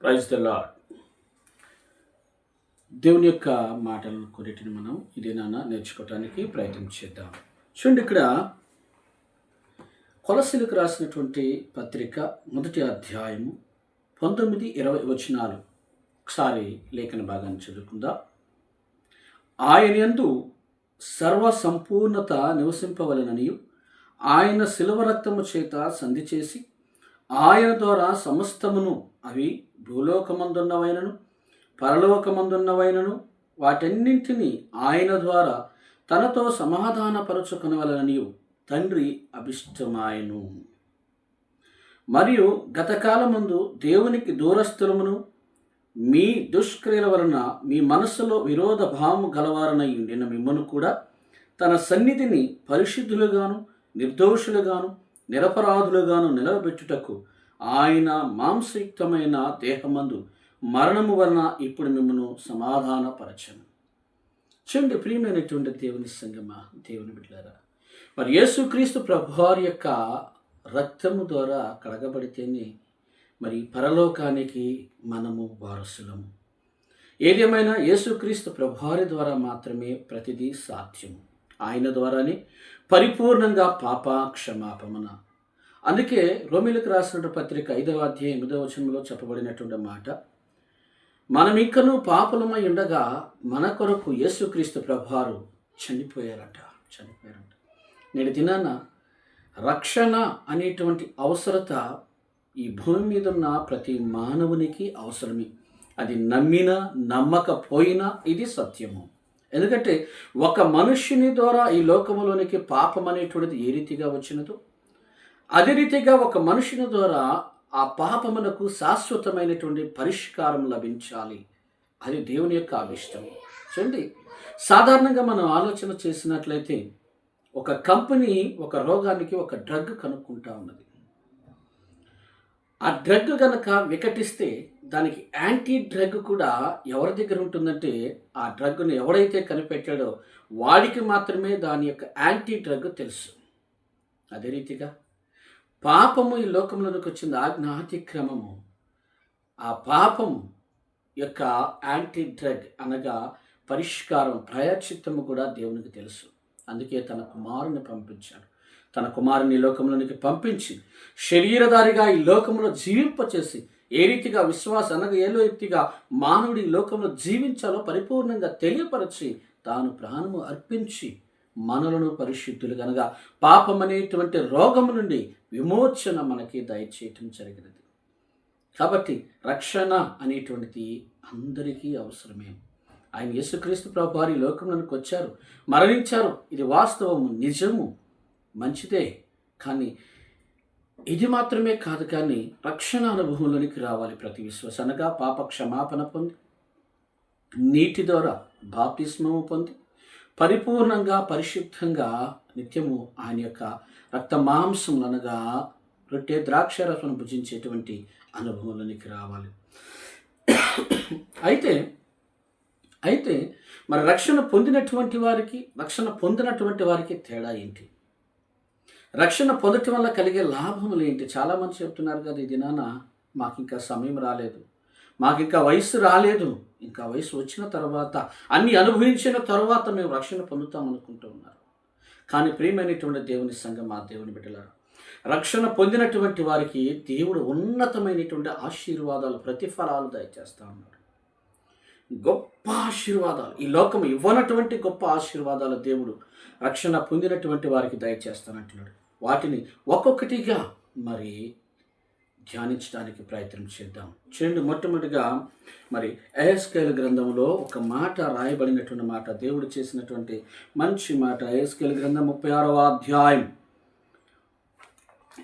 Praise the lord దేవుని యొక్క మాటలను కొన్నిటిని మనం ఇదేనా నేర్చుకోవటానికి ప్రయత్నం చేద్దాం. చూడండి ఇక్కడ కొలసిలకు రాసినటువంటి పత్రిక మొదటి అధ్యాయము పంతొమ్మిది ఇరవై వచనాలు. ఒకసారి లేఖన భాగాన్ని చదువుకుందాం. ఆయన యందు సర్వ సంపూర్ణత నివసింపవలననియు ఆయన శిలువ రక్తము చేత సంధి చేసి ఆయన ద్వారా సమస్తమును అవి భూలోకమందున్నవైనను పరలోకమందున్నవైనను వాటన్నింటినీ ఆయన ద్వారా తనతో సమాధానపరచుకునవలనని తండ్రి అభిష్టమాయను. మరియు గతకాలమందు దేవునికి దూరస్థులమును మీ దుష్క్రియల వలన మీ మనస్సులో విరోధ భావము గలవారనై ఉండిన మిమ్మను కూడా తన సన్నిధిని పరిశుద్ధులుగాను నిర్దోషులుగాను నిరపరాధులుగాను నిలవబెట్టుటకు ఆయన మాంసయుక్తమైన దేహమందు మరణము వలన ఇప్పుడు మిమ్మను సమాధానపరచను. చూడండి ప్రియమైనటువంటి దేవుని సంగమా దేవుని బిడ్డారా మరి యేసుక్రీస్తు ప్రభువారి యొక్క రక్తము ద్వారా కడగబడితేనే మరి పరలోకానికి మనము వారసులము. ఏదేమైనా యేసుక్రీస్తు ప్రభువారి ద్వారా మాత్రమే ప్రతిదీ సాధ్యము. ఆయన ద్వారానే పరిపూర్ణంగా పాప క్షమాపమన అందుకే రోమిలకు రాసిన పత్రిక ఐదవ అధ్యాయం ఎనిమిదవ వచనంలో చెప్పబడినటువంటి మాట మనం ఇంకనూ పాపలమై ఉండగా మన కొరకు యేసుక్రీస్తు ప్రభువారు చనిపోయారట చనిపోయారంట. నేటి దినాన రక్షణ అనేటువంటి అవసరత ఈ భూమి మీద ఉన్న ప్రతి మానవునికి అవసరమే. అది నమ్మినా నమ్మకపోయినా ఇది సత్యము. ఎందుకంటే ఒక మనుష్యుని ద్వారా ఈ లోకములోనికి పాపం అనేటువంటిది ఏ రీతిగా వచ్చినదో అదే రీతిగా ఒక మనుషుని ద్వారా ఆ పాపమునకు శాశ్వతమైనటువంటి పరిష్కారం లభించాలి. అది దేవుని యొక్క అభిష్టం చూడండి సాధారణంగా మనం ఆలోచన చేసినట్లయితే ఒక కంపెనీ ఒక రోగానికి ఒక డ్రగ్ కనుక్కుంటా ఉన్నది. ఆ డ్రగ్ కనుక వికటిస్తే దానికి యాంటీ డ్రగ్ కూడా ఎవరి దగ్గర ఉంటుందంటే ఆ డ్రగ్ను ఎవడైతే కనిపెట్టాడో వాడికి మాత్రమే దాని యొక్క యాంటీ డ్రగ్ తెలుసు. అదే రీతిగా పాపము ఈ లోకంలోనికి వచ్చింది. ఆజ్ఞాతిక్రమము. ఆ పాపం యొక్క యాంటీ డ్రగ్ అనగా పరిష్కారం ప్రయాచిత్తము కూడా దేవునికి తెలుసు. అందుకే తన కుమారుని పంపించాడు. తన కుమారుని లోకంలోనికి పంపించి శరీరధారిగా ఈ లోకంలో జీవింపచేసి ఏ రీతిగా విశ్వాస అనగా ఏలో రీతిగా మానవుడి లోకంలో జీవించాలో పరిపూర్ణంగా తెలియపరచి తాను ప్రాణము అర్పించి మనలను పరిశుద్ధులు కనుక పాపం అనేటువంటి రోగము నుండి విమోచన మనకి దయచేయటం జరిగినది. కాబట్టి రక్షణ అనేటువంటిది అందరికీ అవసరమే. ఆయన యేసుక్రీస్తు ప్రభు వారి లోకంలోనికి వచ్చారు మరణించారు. ఇది వాస్తవము నిజము. మంచిదే. కానీ ఇది మాత్రమే కాదు కానీ రక్షణ అనుభవంలోనికి రావాలి ప్రతి విశ్వాస అనగా పాప క్షమాపణ పొంది నీటి ద్వారా బాప్తిస్మము పొంది పరిపూర్ణంగా పరిశుద్ధంగా నిత్యము ఆయన యొక్క రక్త మాంసం అనగా రొట్టె ద్రాక్ష రసం భుజించేటువంటి అనుభవంలోనికి రావాలి. అయితే అయితే మరి రక్షణ పొందినటువంటి వారికి రక్షణ పొందినటువంటి వారికి తేడా ఏంటి? రక్షణ పొందటం వల్ల కలిగే లాభములు ఏంటి? చాలామంది చెప్తున్నారు కదా ఈ దినాన మాకు ఇంకా సమయం రాలేదు. మాకు ఇంకా వయసు రాలేదు. ఇంకా వయసు వచ్చిన తర్వాత అన్ని అనుభవించిన తర్వాత మేము రక్షణ పొందుతాం అనుకుంటూ ఉన్నారు. కానీ ప్రియమైనటువంటి దేవుని సంఘం మా దేవుని బిడ్డలారు రక్షణ పొందినటువంటి వారికి దేవుడు ఉన్నతమైనటువంటి ఆశీర్వాదాలు ప్రతిఫలాలు దయచేస్తూ ఉన్నాడు గొప్ప ఆశీర్వాదాలు ఈ లోకం ఇవ్వనటువంటి గొప్ప ఆశీర్వాదాలు దేవుడు రక్షణ పొందినటువంటి వారికి దయచేస్తానంటున్నాడు. వాటిని ఒక్కొక్కటిగా మరి ధ్యానించడానికి ప్రయత్నం చేద్దాం. చూడండి మొట్టమొదటిగా మరి ఏఎస్కేల్ గ్రంథంలో ఒక మాట రాయబడినటువంటి మాట దేవుడు చేసినటువంటి మంచి మాట ఏఎస్కేల్ గ్రంథం ముప్పై ఆరవ అధ్యాయం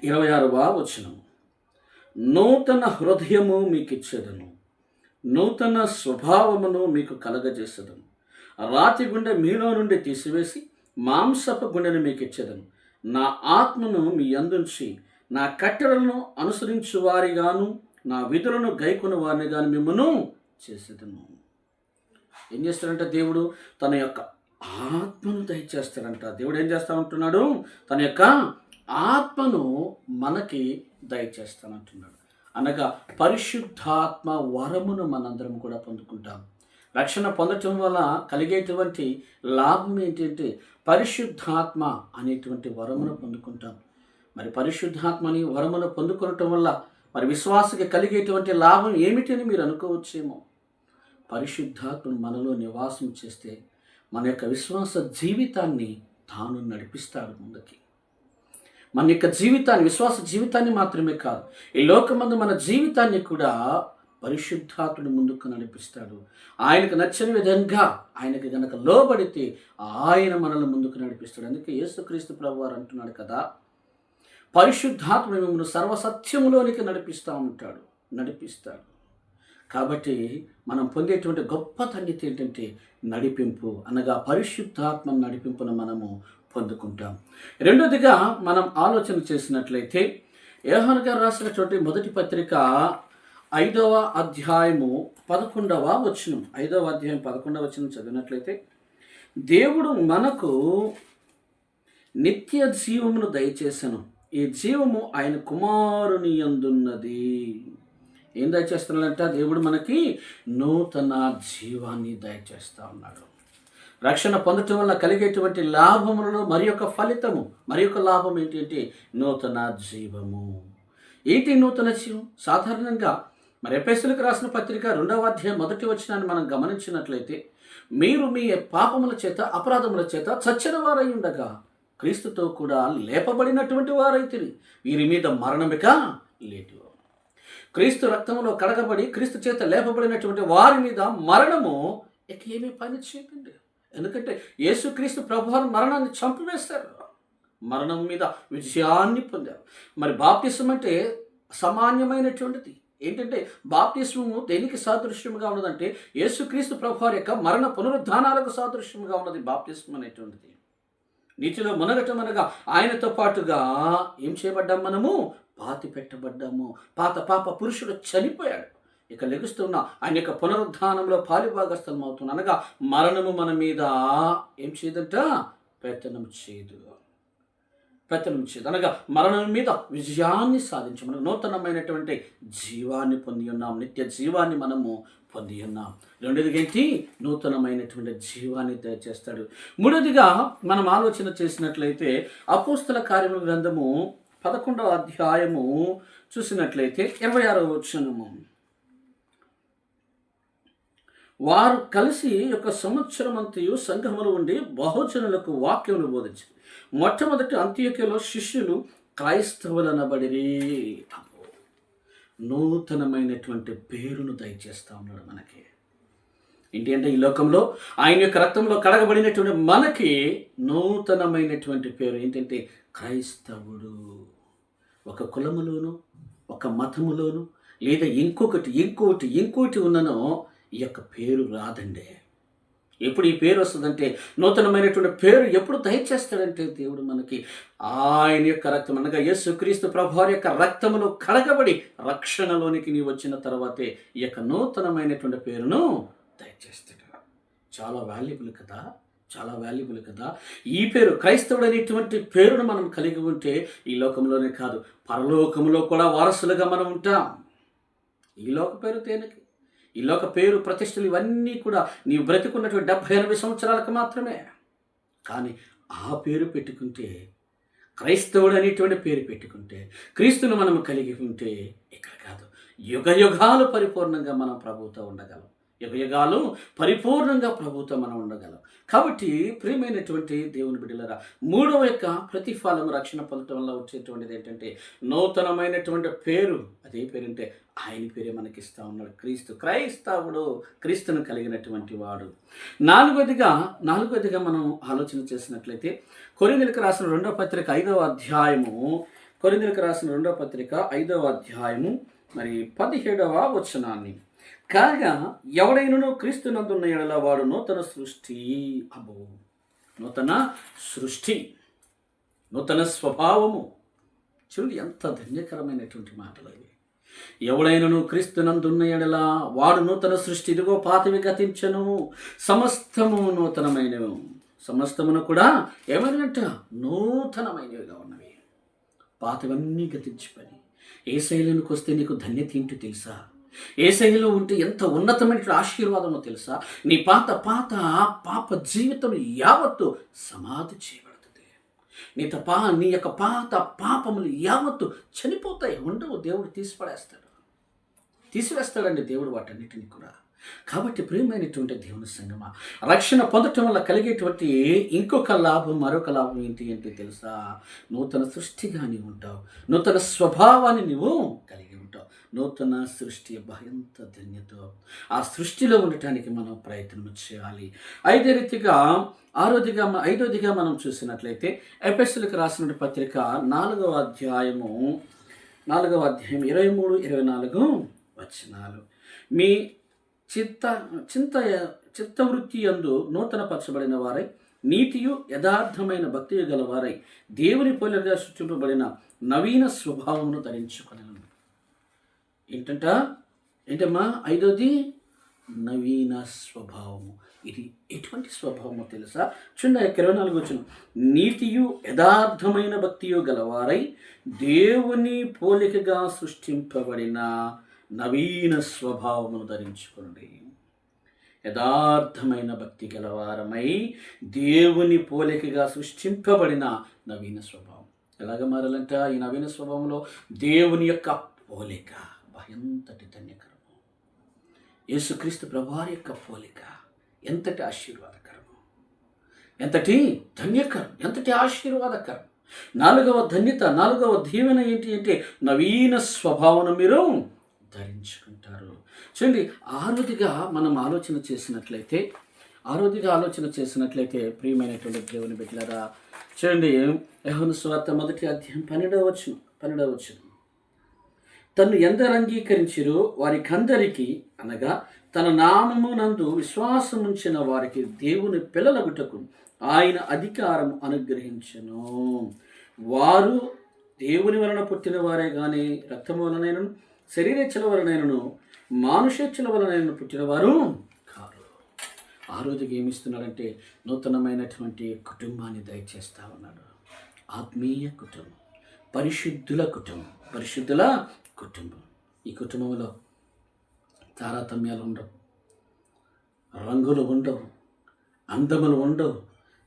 ఇరవై ఆరవ వచనం. నూతన హృదయము మీకు ఇచ్చేదను నూతన స్వభావమును మీకు కలగజేసేదను. రాతి గుండె మీలో నుండి తీసివేసి మాంసపు గుండెను మీకు ఇచ్చేదను నా ఆత్మను మీ అందుంచి నా కట్టడలను అనుసరించు వారిగాను నా విధులను గైకొన వారిని గాను మిమ్మను చేసేదను. ఏం చేస్తాడంటే దేవుడు? తన యొక్క ఆత్మను దయచేస్తాడంట. దేవుడు ఏం చేస్తా ఉంటున్నాడు? తన యొక్క ఆత్మను మనకి దయచేస్తానంటున్నాడు. అనగా పరిశుద్ధాత్మ వరమును మనందరం కూడా పొందుకుంటాం. రక్షణ పొందటం వల్ల కలిగేటువంటి లాభం ఏంటంటే పరిశుద్ధాత్మ అనేటువంటి వరమును పొందుకుంటాం. మరి పరిశుద్ధాత్మని వరమును పొందుకోవటం వల్ల మరి విశ్వాసకి కలిగేటువంటి లాభం ఏమిటని మీరు అనుకోవచ్చేమో. పరిశుద్ధాత్మను మనలో నివాసం చేస్తే మన యొక్క విశ్వాస జీవితాన్ని తాను నడిపిస్తాడు ముందుకి. మన యొక్క జీవితాన్ని విశ్వాస జీవితాన్ని మాత్రమే కాదు ఈ లోకమందు మన జీవితాన్ని కూడా పరిశుద్ధాత్ముడు ముందుకు నడిపిస్తాడు. ఆయనకు నచ్చిన విధంగా ఆయనకి గనక లోబడితే ఆయన మనల్ని ముందుకు నడిపిస్తాడు. అందుకే యేసుక్రీస్తు ప్రభు వారు అంటున్నాడు కదా పరిశుద్ధాత్మ మిమ్మల్ని సర్వసత్యములోనికి నడిపిస్తూ ఉంటాడు నడిపిస్తాడు. కాబట్టి మనం పొందేటువంటి గొప్ప తండ్రి ఏంటంటే నడిపింపు అనగా పరిశుద్ధాత్మ నడిపింపును మనము పొందుకుంటాం. రెండోదిగా మనం ఆలోచన చేసినట్లయితే యోహాన్ గారు రాసినటువంటి మొదటి పత్రిక ఐదవ అధ్యాయము పదకొండవ వచనం. ఐదవ అధ్యాయం పదకొండవ వచనం చదివినట్లయితే దేవుడు మనకు నిత్య జీవమును దయచేసను. ఈ జీవము ఆయన కుమారుని యందున్నది. ఏం దయచేస్తున్నాడంట? దేవుడు మనకి నూతన జీవాన్ని దయచేస్తా ఉన్నాడు. రక్షణ పొందటం వల్ల కలిగేటువంటి లాభములలో మరి యొక్క ఫలితము మరి యొక్క లాభం ఏంటంటే నూతన జీవము. ఏంటి నూతన జీవం? సాధారణంగా మరి ఎపిఎస్లకు రాసిన పత్రిక రెండవ అధ్యాయం మొదటి వచనాన్ని మనం గమనించినట్లయితే మీరు మీ పాపముల చేత అపరాధముల చేత చచ్చిన వారై ఉండగా క్రీస్తుతో కూడా లేపబడినటువంటి వారైతే వీరి మీద మరణమిక లేదు క్రీస్తు రక్తంలో కడగబడి క్రీస్తు చేత లేపబడినటువంటి వారి మీద మరణము ఇక ఏమీ పని చేయకండి. ఎందుకంటే యేసుక్రీస్తు ప్రభువారు మరణాన్ని చంపివేస్తారు మరణం మీద విజయాన్ని పొందారు. మరి బాప్తిసం అంటే సామాన్యమైనటువంటిది. ఏంటంటే బాప్తిస్మము దేనికి సాదృశ్యముగా ఉన్నదంటే యేసుక్రీస్తు ప్రభువారి యొక్క మరణ పునరుద్ధానాలకు సాదృశ్యముగా ఉన్నది బాప్తిస్మం అనేటువంటిది. నీటిలో మునగటం అనగా ఆయనతో పాటుగా ఏం చేయబడ్డాం మనము? పాతి పెట్టబడ్డాము. పాత పాప పురుషుడు చనిపోయాడు. ఇక లెగుస్తున్న ఆయన యొక్క పునరుద్ధానంలో పాలిభాగస్థలం అవుతున్నా అనగా మరణము మన మీద ఏం చేయదంట? పెత్తనం చేయదు పెత్తనం అనగా మరణం మీద విజయాన్ని సాధించమని నూతనమైనటువంటి జీవాన్ని పొంది ఉన్నాం. నిత్య జీవాన్ని మనము పొంది ఉన్నాం. రెండోదిగా ఏంటి? నూతనమైనటువంటి జీవాన్ని దయచేస్తాడు. మూడోదిగా మనం ఆలోచన చేసినట్లయితే అపోస్తల కార్యముల గ్రంథము పదకొండవ అధ్యాయము చూసినట్లయితే ఇరవై ఆరో వచనము. వారు కలిసి ఒక సంవత్సరం అంతయు సంఘములు ఉండి బహుజనులకు వాక్యమును బోధించి మొట్టమొదటి అంత్యకలో శిష్యులు క్రైస్తవులనబడిరి అబ్బో. నూతనమైనటువంటి పేరును దయచేస్తా ఉన్నాడు మనకి ఏంటి అంటే ఈ లోకంలో ఆయన యొక్క రక్తంలో కడగబడినటువంటి మనకి నూతనమైనటువంటి పేరు ఏంటంటే క్రైస్తవుడు ఒక కులములోను ఒక మతములోను లేదా ఇంకొకటి ఇంకొకటి ఇంకోటి ఉన్ననో ఈ యొక్క పేరు రాదండి. ఎప్పుడు ఈ పేరు వస్తుందంటే నూతనమైనటువంటి పేరు ఎప్పుడు దయచేస్తాడంటే దేవుడు మనకి ఆయన యొక్క రక్తం అనగా యేసుక్రీస్తు ప్రభు యొక్క రక్తమును కడగబడి రక్షణలోనికి నీ వచ్చిన తర్వాతే ఈ యొక్క నూతనమైనటువంటి పేరును దయచేస్తాడు. చాలా వాల్యుబుల్ కదా? చాలా వాల్యుబుల్ కదా? ఈ పేరు క్రైస్తవుడనేటువంటి పేరును మనం కలిగి ఉంటే ఈ లోకంలోనే కాదు పరలోకంలో కూడా వారసులుగా మనం ఉంటాం. ఈ లోక పేరు తేనకి ఈ లోక పేరు ప్రతిష్టలు ఇవన్నీ కూడా నీవు బ్రతికున్నటువంటి డెబ్భై ఎనభై సంవత్సరాలకు మాత్రమే. కానీ ఆ పేరు పెట్టుకుంటే క్రైస్తవుడు అనేటువంటి పేరు పెట్టుకుంటే క్రీస్తును మనం కలిగి ఉంటే ఇక్కడ కాదు. యుగ యుగాలు పరిపూర్ణంగా మనం ప్రభుతో ఉండగలం. యుగ యుగాలు పరిపూర్ణంగా ప్రభుత్వం మనం ఉండగలం. కాబట్టి ప్రియమైనటువంటి దేవుని బిడ్డలరా మూడవ యొక్క ప్రతిఫలం రక్షణ పొందటం వల్ల వచ్చేటువంటిది ఏంటంటే నూతనమైనటువంటి పేరు. అదే పేరంటే ఆయన పేరే మనకి ఉన్నాడు. క్రీస్తు క్రైస్తవుడు క్రీస్తును కలిగినటువంటి వాడు. నాలుగోదిగా నాలుగోదిగా మనం ఆలోచన చేసినట్లయితే కొరిందులకు రాసిన రెండవ పత్రిక ఐదవ అధ్యాయము కొరిందులకు రాసిన రెండవ పత్రిక ఐదవ అధ్యాయము మరి పదిహేడవ వచనాన్ని. కాగా ఎవడైనను క్రీస్తునందున్న ఎడల వాడు నూతన సృష్టి అబో నూతన సృష్టి నూతన స్వభావము. చూడు ఎంత ధన్యకరమైనటువంటి మాటలు అవి. ఎవడైనను క్రీస్తునందున్న ఎడల వాడు నూతన సృష్టి ఇదిగో పాతవి గతించను. సమస్తము నూతనమైనవి. సమస్తమును కూడా ఏమైనట నూతనమైనవిగా ఉన్నవి. పాతవన్నీ గతించిపోయి ఏ శైలికి వస్తే నీకు ధన్యత ఏంటో తెలుసా? ఏ శైలిలో ఉంటే ఎంత ఉన్నతమైన ఆశీర్వాదమో తెలుసా? నీ పాత పాత పాప జీవితం యావత్తు సమాధి చేయబడి నీ తపా నీ యొక్క పాత పాపములు యావత్తు చనిపోతాయి. ఉండవు. దేవుడు తీసిపడేస్తాడు. తీసివేస్తాడండి దేవుడు వాటన్నిటిని కూడా. కాబట్టి ప్రియమైనటువంటి దేవుని సంగమ రక్షణ పొందటం వల్ల కలిగేటువంటి ఇంకొక లాభం మరొక లాభం ఏంటి అంటే తెలుసా? నూతన సృష్టిగా నీవు ఉంటావు. నూతన స్వభావాన్ని నువ్వు కలిగి ఉంటావు. నూతన సృష్టి భయంత ధన్యత. ఆ సృష్టిలో ఉండటానికి మనం ప్రయత్నం చేయాలి. ఐదో రీతిగా ఆరోదిగా ఐదోదిగా మనం చూసినట్లయితే ఎపిఎస్లకు రాసిన పత్రిక నాలుగవ అధ్యాయము నాలుగవ అధ్యాయం ఇరవై మూడు ఇరవై నాలుగు వచనాలు. మీ చిత్త చింత చిత్తవృత్తి యందు నూతనపరచబడిన వారై నీతియు యథార్థమైన భక్తి గలవారై దేవుని పోలిగా సృష్టింపబడిన నవీన స్వభావమును ధరించుకొనను. ఏంటంట? ఏంటమ్మా? ఐదోది నవీన స్వభావము. ఇది ఎటువంటి స్వభావమో తెలుసా? చిన్న ఇరవై నాలుగు వచ్చిన నీతియు యథార్థమైన భక్తియు గలవారై దేవుని పోలికగా సృష్టింపబడిన నవీన స్వభావమును ధరించుకోండి యథార్థమైన భక్తి గలవారమై దేవుని పోలికగా సృష్టింపబడిన నవీన స్వభావం. ఎలాగ మారాలంట ఈ నవీన స్వభావంలో దేవుని యొక్క పోలిక ఎంతటి ధన్యకరము. యేసుక్రీస్తు ప్రభువారి యొక్క పోలిక ఎంతటి ఆశీర్వాదకరము. ఎంతటి ధన్యకరం ఎంతటి ఆశీర్వాదకరం. నాలుగవ ధన్యత నాలుగవ దీవెన ఏంటి అంటే నవీన స్వభావన మీరు ధరించుకుంటారు. చూడండి ఆరోదిగా మనం ఆలోచన చేసినట్లయితే ఆరోదిగా ఆలోచన చేసినట్లయితే ప్రియమైనటువంటి దేవుని బిడ్డలారా చూడండి యహోను స్వార్థ మొదటి అధ్యాయం పన్నెండవ వచ్చును పన్నెండవ వచ్చును తన్ను ఎందరు అంగీకరించిరో వారికందరికీ అనగా తన నామము నందు విశ్వాసముంచిన వారికి దేవుని పిల్లలగుటకు ఆయన అధికారం అనుగ్రహించను. వారు దేవుని వలన పుట్టిన వారే కానీ రక్తము వలనైనను శరీరేచ్ఛల వలనైనను మానుషేచ్ఛల వలనైనను పుట్టినవారు కారు. ఆ రోజుకి ఏమిస్తున్నాడంటే నూతనమైనటువంటి కుటుంబాన్ని దయచేస్తా ఉన్నాడు. ఆత్మీయ కుటుంబం పరిశుద్ధుల కుటుంబం పరిశుద్ధుల కుటుంబం. ఈ కుటుంబంలో తారతమ్యాలు ఉండవు రంగులు ఉండవు అందములు ఉండవు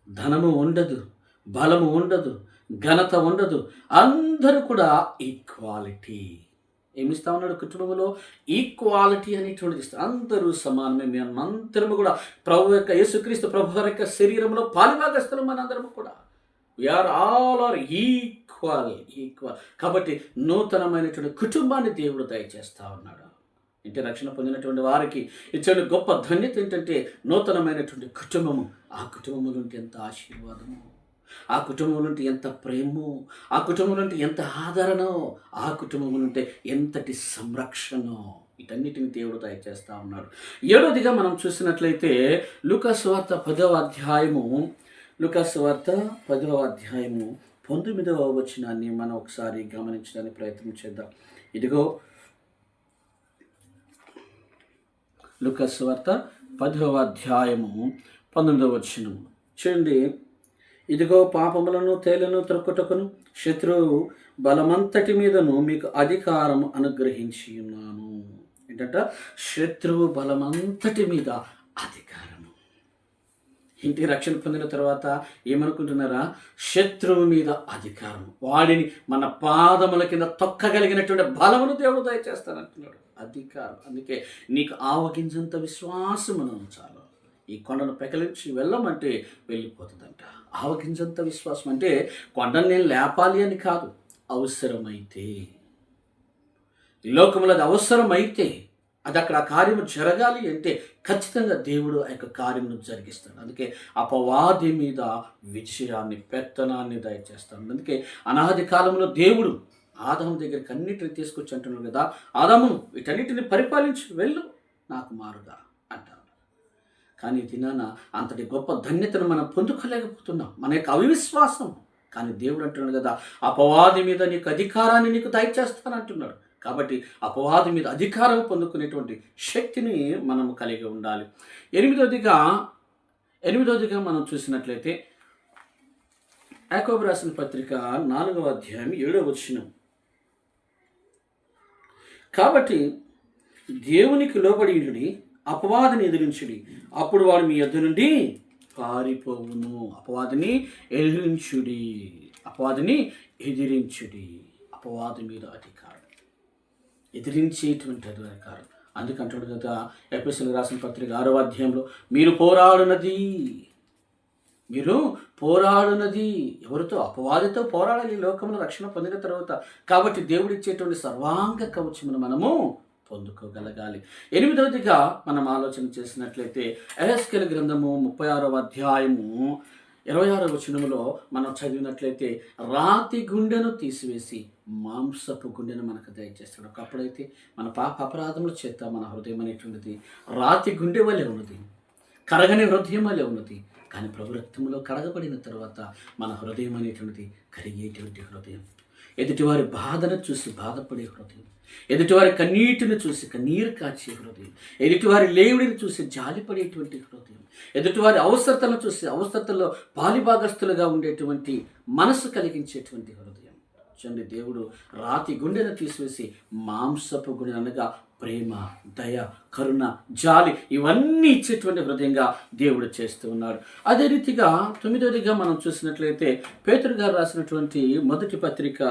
ధనము ఉండదు బలము ఉండదు ఘనత ఉండదు. అందరూ కూడా ఈక్వాలిటీ. ఏమిస్తా ఉన్నాడు కుటుంబంలో? ఈక్వాలిటీ అనేటువంటిది ఇస్తారు అందరూ సమానమే. మేమందరము కూడా ప్రభు యొక్క యేసుక్రీస్తు ప్రభు యొక్క శరీరంలో పాలిభాగస్తులు మనందరము కూడా. We are all are equal equal కాబట్టి నూతనమైనటువంటి కుటుంబాన్ని దేవుడు దయచేస్తా ఉన్నాడు. ఇంటి రక్షణ పొందినటువంటి వారికి ఇచ్చిన గొప్ప ధన్యత ఏంటంటే నూతనమైనటువంటి కుటుంబము. ఆ కుటుంబం నుండి ఎంత ఆశీర్వాదము. ఆ కుటుంబం నుండి ఎంత ప్రేమో ఆ కుటుంబం నుండి ఎంత ఆదరణో ఆ కుటుంబం నుండి ఎంతటి సంరక్షణో వీటన్నిటిని దేవుడు దయచేస్తా ఉన్నాడు. ఏడోదిగా మనం చూసినట్లయితే లూకాసు వార్త పదవ అధ్యాయము లూకాసు వార్త పదవ అధ్యాయము పంతొమ్మిదవ వచనాన్ని మనం ఒకసారి గమనించడానికి ప్రయత్నం చేద్దాం. ఇదిగో లూకాసు వార్త పదవ అధ్యాయము పంతొమ్మిదవ వచనము. చూడండి. ఇదిగో పాపములను తేలను త్రొక్కుటకును శత్రువు బలమంతటి మీదను మీకు అధికారం అనుగ్రహించి ఉన్నాను. ఏంటంట శత్రువు బలమంతటి మీద అధికారము. ఇంటి రక్షణ పొందిన తర్వాత ఏమనుకుంటున్నారా? శత్రువు మీద అధికారం వాడిని మన పాదముల కింద తొక్కగలిగినటువంటి బలమును దేవుడు దయచేస్తానంటున్నాడు. అధికారం. అందుకే నీకు ఆవగించంత విశ్వాసమును ఉంచాలి. ఈ కొండను పెకలించి వెళ్ళమంటే వెళ్ళిపోతుందంట. ఆవగించంత విశ్వాసం అంటే కొండను నేను లేపాలి అని కాదు అవసరమైతే. ఈ లోకంలో అది అవసరమైతే అది అక్కడ ఆ కార్యము జరగాలి అంటే ఖచ్చితంగా దేవుడు ఆ యొక్క కార్యమును జరిగిస్తాడు. అందుకే అపవాది మీద విజయాన్ని పెత్తనాన్ని దయచేస్తాడు. అందుకే అనాది కాలంలో దేవుడు ఆదాము దగ్గరికి అన్నిటిని తీసుకొచ్చి అంటున్నాడు కదా ఆదాము వీటన్నిటిని పరిపాలించి వెళ్ళు నాకు మారుగా. కానీ దినాన అంతటి గొప్ప ధన్యతను మనం పొందుకోలేకపోతున్నాం. మన యొక్క అవిశ్వాసం. కానీ దేవుడు అంటున్నాడు కదా అపవాది మీద నీకు అధికారాన్ని నీకు దయచేస్తానంటున్నాడు. కాబట్టి అపవాది మీద అధికారం పొందుకునేటువంటి శక్తిని మనం కలిగి ఉండాలి. ఎనిమిదోదిగా ఎనిమిదోదిగా మనం చూసినట్లయితే యాకోబు రాసిన పత్రిక నాలుగవ అధ్యాయం ఏడవ వచ్చినం కాబట్టి దేవునికి లోబడి అపవాదిని ఎదిరించుడి. అప్పుడు వాడు మీ ఎద్దు నుండి పారిపోవును అపవాదిని ఎదిరించుడి. అపవాదిని ఎదిరించుడి. అపవాది మీద అధికారం. ఎదిరించేటువంటి అధికారం. అందుకంటాడు కదా ఎపిసల్ రాసిన పత్రిక ఆరో అధ్యాయంలో మీరు పోరాడునది. మీరు పోరాడునది. ఎవరితో? అపవాదితో పోరాడాలి. ఈ లోకంలో రక్షణ పొందిన తర్వాత. కాబట్టి దేవుడు ఇచ్చేటువంటి సర్వాంగ కవచమును మనము పొందుకోగలగాలి. ఎనిమిదవదిగా మనం ఆలోచన చేసినట్లయితే ఎహెస్కెల్ గ్రంథము ముప్పై ఆరవ అధ్యాయము ఇరవై ఆరవ వచనములో మనం చదివినట్లయితే రాతి గుండెను తీసివేసి మాంసపు గుండెను మనకు దయచేస్తాడు. ఒకప్పుడైతే మన పాప అపరాధముల చేత మన హృదయం అనేటువంటిది రాతి గుండె వలె ఉన్నది కరగని హృదయం వలె ఉన్నది. కానీ ప్రభు రక్తంలో కడగబడిన తర్వాత మన హృదయం అనేటువంటిది కరిగేటువంటి హృదయం. ఎదుటివారి బాధను చూసి బాధపడే హృదయం ఎదుటివారి కన్నీటిని చూసి కన్నీరు కాచే హృదయం ఎదుటివారి లేవుడిని చూసి జాలిపడేటువంటి హృదయం ఎదుటివారి అవసరతలను చూసి అవసరతల్లో పాలిభాగస్తులుగా ఉండేటువంటి మనసు కలిగించేటువంటి హృదయం. చూడండి దేవుడు రాతి గుండెను తీసివేసి మాంసపు గుండె అనగా ప్రేమ దయ కరుణ జాలి ఇవన్నీ ఇచ్చేటువంటి హృదయంగా దేవుడు చేస్తూ ఉన్నాడు. అదే రీతిగా తొమ్మిదవదిగా మనం చూసినట్లయితే పేతురు గారు రాసినటువంటి మొదటి పత్రిక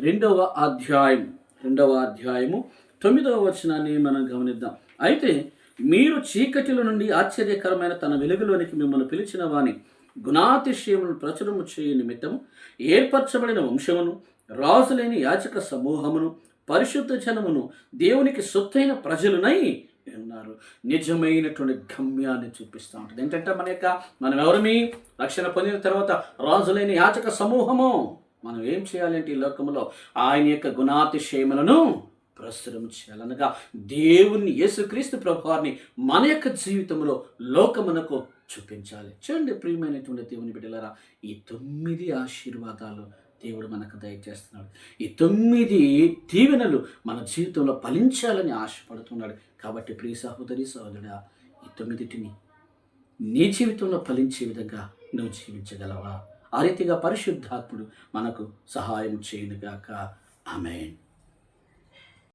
రెండవ అధ్యాయం రెండవ అధ్యాయము తొమ్మిదవ వచనాన్ని మనం గమనిద్దాం. అయితే మీరు చీకటిలో నుండి ఆశ్చర్యకరమైన తన వెలుగులోనికి మిమ్మల్ని పిలిచిన వాని గుణాతిశయములను ప్రచురము చేయ నిమిత్తం ఏర్పరచబడిన వంశమును రాజులేని యాచక సమూహమును పరిశుద్ధ జనమును దేవునికి సొత్తైన ప్రజలునై ఉన్నారు. నిజమైనటువంటి గమ్యాన్ని చూపిస్తూ ఉంటుంది. ఏంటంటే మన యొక్క మనం ఎవరిమి రక్షణ పొందిన తర్వాత రాజులైన యాచక సమూహము. మనం ఏం చేయాలంటే ఈ లోకంలో? ఆయన యొక్క గుణాతిశయములను ప్రస్తుతం చేయాలనగా దేవుని యేసుక్రీస్తు ప్రభువారిని మన యొక్క జీవితంలో లోకమునకు చూపించాలి. చూడండి ప్రియమైనటువంటి దేవుని బిడ్డలారా ఈ తొమ్మిది ఆశీర్వాదాలు దేవుడు మనకు దయచేస్తున్నాడు. ఈ తొమ్మిది దీవెనలు మన జీవితంలో ఫలించాలని ఆశపడుతున్నాడు. కాబట్టి ప్రియ సహోదరి సహోదరుడా ఈ తొమ్మిదిటిని నీ జీవితంలో ఫలించే విధంగా నువ్వు జీవించగలవా? ఆ రీతిగా పరిశుద్ధాత్ముడు మనకు సహాయం చేయనుగాక. ఆమెన్.